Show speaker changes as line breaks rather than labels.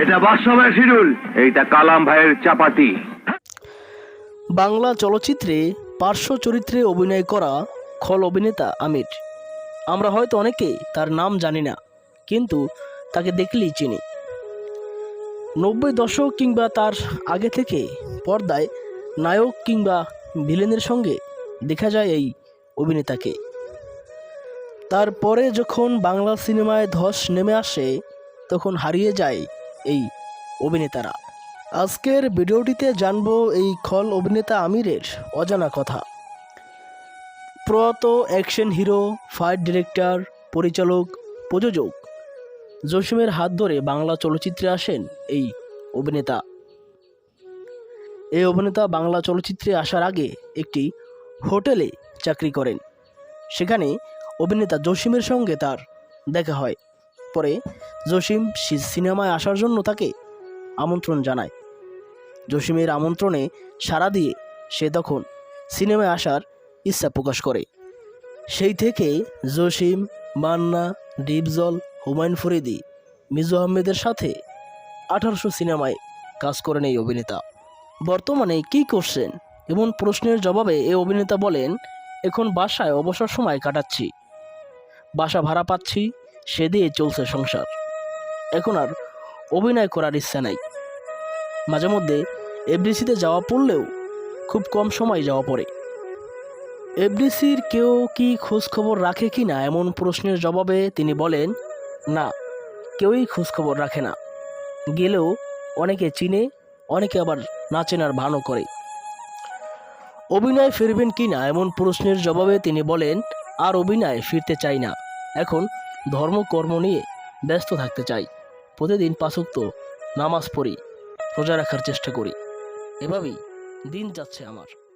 এটা এইটা কালাম ভাইয়ের চাপাতি।
বাংলা চলচ্চিত্রে পার্শ্ব চরিত্রে অভিনয় করা খল অভিনেতা আমির। আমরা হয়তো অনেকেই তার নাম জানি না, কিন্তু তাকে দেখলেই চিনি। নব্বই দশক কিংবা তার আগে থেকে পর্দায় নায়ক কিংবা ভিলেনের সঙ্গে দেখা যায় এই অভিনেতাকে। তারপরে যখন বাংলা সিনেমায় ধস নেমে আসে তখন হারিয়ে যায় এই অভিনেতারা। আজকের ভিডিওটিতে জানব এই খল অভিনেতা আমিরের অজানা কথা। প্রয়াত অ্যাকশন হিরো, ফাইট ডিরেক্টর, পরিচালক, প্রযোজক জসিমের হাত ধরে বাংলা চলচ্চিত্রে আসেন এই অভিনেতা। এই অভিনেতা বাংলা চলচ্চিত্রে আসার আগে একটি হোটেলে চাকরি করেন। সেখানে অভিনেতা জসিমের সঙ্গে তার দেখা হয়। পরে জসিম সিনেমায় আসার জন্য তাকে আমন্ত্রণ জানায়। জসিমের আমন্ত্রণে সাড়া দিয়ে সে তখন সিনেমায় আসার ইচ্ছা প্রকাশ করে। সেই থেকে জসিম, মান্না, ডিপজল, হুমায়ুন ফরিদি, মিজু আহমেদের সাথে আঠারোশো সিনেমায় কাজ করেন এই অভিনেতা। বর্তমানে কী করছেন? এমন প্রশ্নের জবাবে এই অভিনেতা বলেন, এখন বাসায় অবসর সময় কাটাচ্ছি। বাসা ভাড়া পাচ্ছি সে দিয়ে চলছে সংসার। এখন আর অভিনয় করার ইচ্ছা নাই। মাঝে মধ্যে এফডিসিতে যাওয়া পড়লেও খুব কম সময় যাওয়া পড়ে। এফডিসির কেউ কি খোঁজ খবর রাখে কি না এমন প্রশ্নের জবাবে তিনি বলেন, না, কেউই খোঁজ খবর রাখে না। গেলেও অনেকে চিনে, অনেকে আবার না চেনার ভানও করে। অভিনয় ফিরবেন কি না? এমন প্রশ্নের জবাবে তিনি বলেন, আর অভিনয় ফিরতে চাই না। এখন ধর্মকর্ম নিয়ে ব্যস্ত থাকতে চাই। প্রতিদিন পাঁচক্ত নামাজ পড়ি, রোজা রাখার চেষ্টা করি। এভাবেই দিন যাচ্ছে আমার।